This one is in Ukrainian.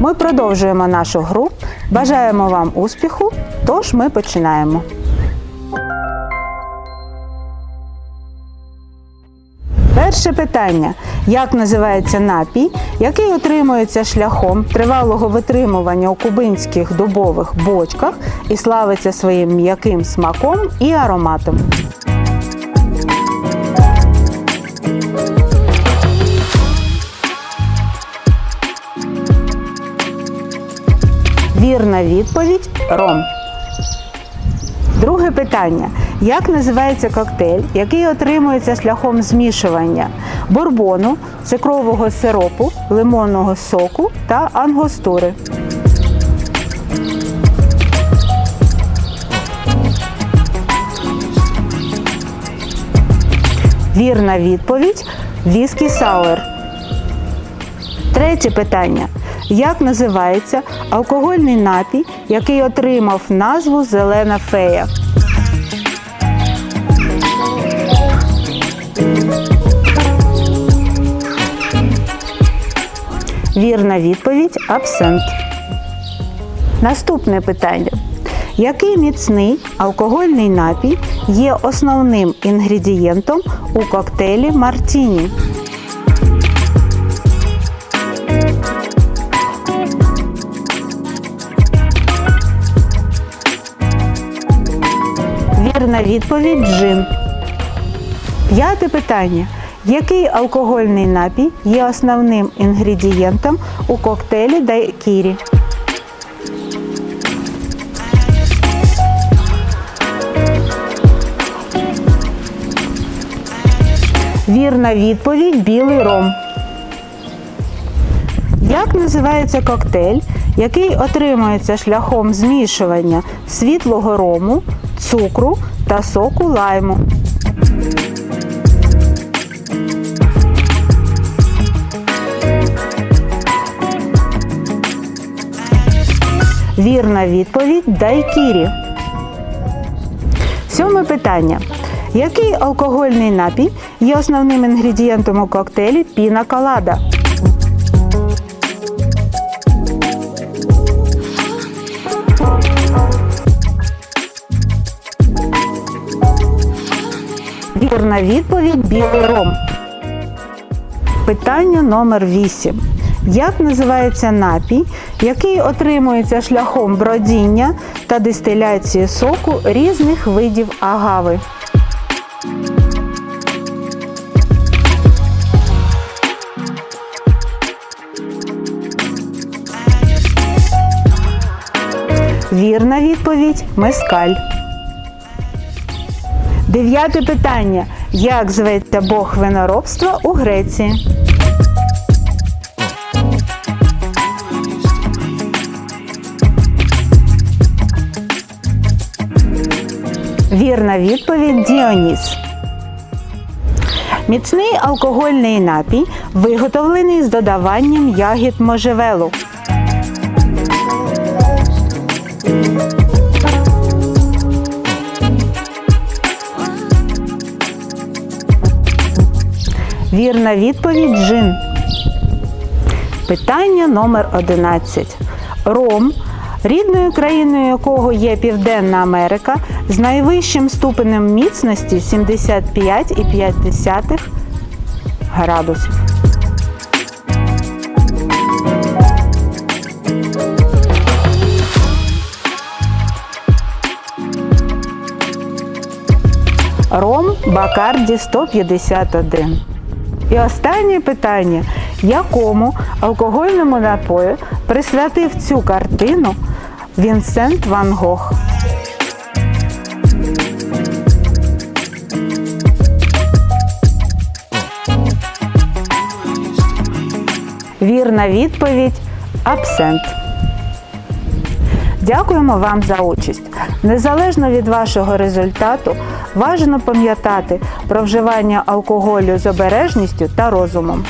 Ми продовжуємо нашу гру. Бажаємо вам успіху, тож ми починаємо. Перше питання: як називається напій, який отримується шляхом тривалого витримування у кубинських дубових бочках і славиться своїм м'яким смаком і ароматом? Вірна відповідь ром. Друге питання: як називається коктейль, який отримується шляхом змішування бурбону, цукрового сиропу, лимонного соку та ангостури? Вірна відповідь віскі сауер. Третє питання. Як називається алкогольний напій, який отримав назву Зелена фея? Вірна відповідь абсент. Наступне питання. Який міцний алкогольний напій є основним інгредієнтом у коктейлі Мартіні? Вірна відповідь джин. П'яте питання. Який алкогольний напій є основним інгредієнтом у коктейлі дайкірі? Вірна відповідь білий ром. Як називається коктейль, який отримується шляхом змішування світлого рому, цукру та соку лайму? Вірна відповідь дайкірі. Сьоме питання. Який алкогольний напій є основним інгредієнтом у коктейлі піна колада? Вірна відповідь білий ром. Питання номер 8. Як називається напій, який отримується шляхом бродіння та дистиляції соку різних видів агави? Вірна відповідь мескаль. Дев'яте питання. Як зветься Бог виноробства у Греції? Вірна відповідь Діоніс. Міцний алкогольний напій виготовлений з додаванням ягід можжевелу. Вірна відповідь джин. Питання номер 11. Ром, рідною країною якого є Південна Америка, з найвищим ступенем міцності 75,5 градусів. Ром Бакарді 151. І останнє питання: якому алкогольному напою присвятив цю картину Вінсент Ван Гог? Вірна відповідь абсент. Дякуємо вам за участь. Незалежно від вашого результату, важливо пам'ятати про вживання алкоголю з обережністю та розумом.